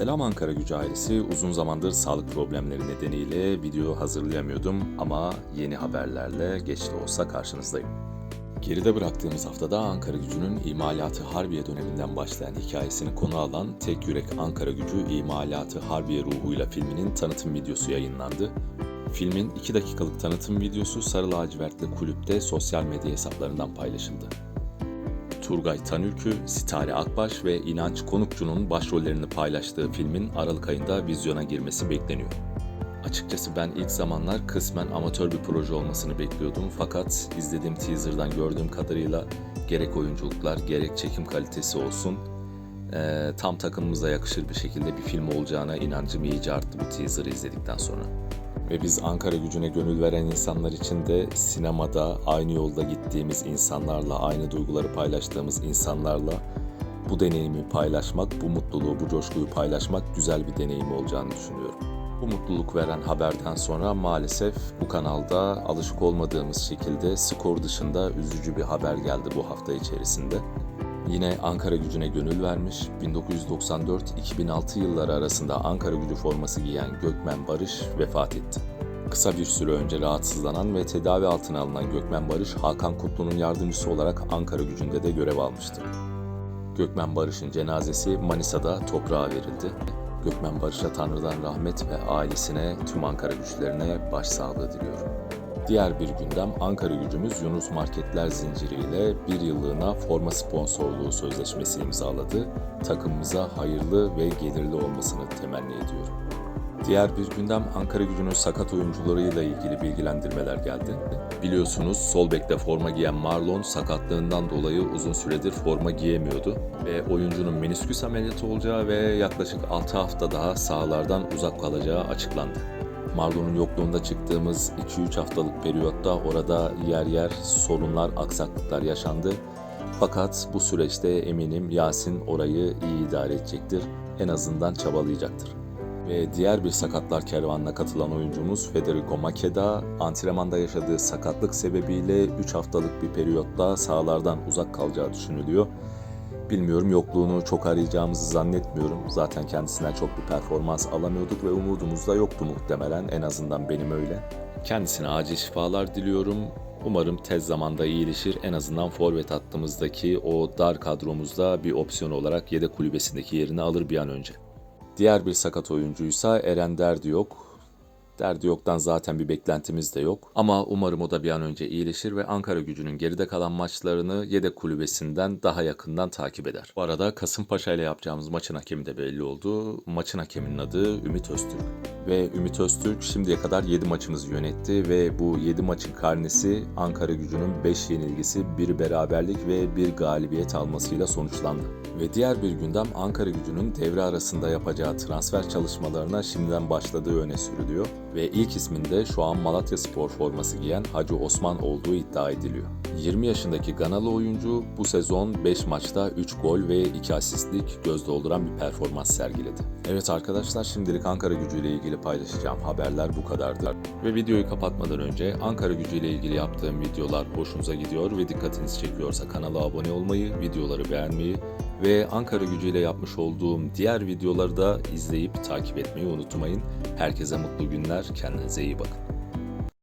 Selam Ankara Gücü ailesi. Uzun zamandır sağlık problemleri nedeniyle video hazırlayamıyordum ama yeni haberlerle geç de olsa karşınızdayım. Geride bıraktığımız haftada Ankara Gücü'nün imalatı Harbiye döneminden başlayan hikayesini konu alan Tek Yürek Ankara Gücü İmalatı Harbiye ruhuyla filminin tanıtım videosu yayınlandı. Filmin 2 dakikalık tanıtım videosu Sarı Lacivertli Kulüp'te sosyal medya hesaplarından paylaşıldı. Turgay Tanülkü, Sitare Akbaş ve İnanç Konukçu'nun başrollerini paylaştığı filmin Aralık ayında vizyona girmesi bekleniyor. Açıkçası ben ilk zamanlar kısmen amatör bir proje olmasını bekliyordum fakat izlediğim teaser'dan gördüğüm kadarıyla gerek oyunculuklar gerek çekim kalitesi olsun eee, tam takımımıza yakışır bir şekilde bir film olacağına inancım iyice arttı bu teaser'ı izledikten sonra. Ve biz Ankara gücüne gönül veren insanlar için de sinemada aynı yolda gittiğimiz insanlarla, aynı duyguları paylaştığımız insanlarla bu deneyimi paylaşmak, bu mutluluğu, bu coşkuyu paylaşmak güzel bir deneyim olacağını düşünüyorum. Bu mutluluk veren haberden sonra maalesef bu kanalda alışık olmadığımız şekilde skor dışında üzücü bir haber geldi bu hafta içerisinde. Yine Ankara gücüne gönül vermiş, 1994-2006 yılları arasında Ankara gücü forması giyen Gökmen Barış vefat etti. Kısa bir süre önce rahatsızlanan ve tedavi altına alınan Gökmen Barış, Hakan Kutlu'nun yardımcısı olarak Ankara gücünde de görev almıştı. Gökmen Barış'ın cenazesi Manisa'da toprağa verildi. Gökmen Barış'a Tanrı'dan rahmet ve ailesine, tüm Ankara güçlerine başsağlığı diliyorum. Diğer bir gündem Ankara gücümüz Yunus Marketler zinciriyle bir yıllığına forma sponsorluğu sözleşmesi imzaladı. Takımımıza hayırlı ve gelirli olmasını temenni ediyorum. Diğer bir gündem Ankara gücünün sakat oyuncularıyla ilgili bilgilendirmeler geldi. Biliyorsunuz sol bekte forma giyen Marlon sakatlığından dolayı uzun süredir forma giyemiyordu ve oyuncunun menisküs ameliyatı olacağı ve yaklaşık 6 hafta daha sahalardan uzak kalacağı açıklandı. Marlon'un yokluğunda çıktığımız 2-3 haftalık periyotta orada yer yer sorunlar, aksaklıklar yaşandı. Fakat bu süreçte eminim Yasin orayı iyi idare edecektir. En azından çabalayacaktır. Ve diğer bir sakatlar kervanına katılan oyuncumuz Federico Makeda, antrenmanda yaşadığı sakatlık sebebiyle 3 haftalık bir periyotta sahalardan uzak kalacağı düşünülüyor. Bilmiyorum yokluğunu çok arayacağımızı zannetmiyorum. Zaten kendisinden çok bir performans alamıyorduk ve umudumuz da yoktu muhtemelen. En azından benim öyle. Kendisine acil şifalar diliyorum. Umarım tez zamanda iyileşir. En azından forvet hattımızdaki o dar kadromuzda bir opsiyon olarak yedek kulübesindeki yerini alır bir an önce. Diğer bir sakat oyuncuysa Eren Derdi yok. Derdi yoktan zaten bir beklentimiz de yok. Ama umarım o da bir an önce iyileşir ve Ankara gücünün geride kalan maçlarını yedek kulübesinden daha yakından takip eder. Bu arada Kasımpaşa ile yapacağımız maçın hakemi de belli oldu. Maçın hakeminin adı Ümit Öztürk. Ve Ümit Öztürk şimdiye kadar 7 maçımızı yönetti ve bu 7 maçın karnesi Ankara gücünün 5 yenilgisi, 1 beraberlik ve 1 galibiyet almasıyla sonuçlandı. Ve diğer bir gündem Ankara gücünün devre arasında yapacağı transfer çalışmalarına şimdiden başladığı öne sürülüyor ve ilk isminde şu an Malatya Spor forması giyen Hacı Osman olduğu iddia ediliyor. 20 yaşındaki Ganalı oyuncu bu sezon 5 maçta 3 gol ve 2 asistlik göz dolduran bir performans sergiledi. Evet arkadaşlar şimdilik Ankara gücü ile ilgili paylaşacağım haberler bu kadardı. Ve videoyu kapatmadan önce Ankara gücü ile ilgili yaptığım videolar hoşunuza gidiyor ve dikkatinizi çekiyorsa kanala abone olmayı, videoları beğenmeyi ve Ankara gücü ile yapmış olduğum diğer videoları da izleyip takip etmeyi unutmayın. Herkese mutlu günler, kendinize iyi bakın.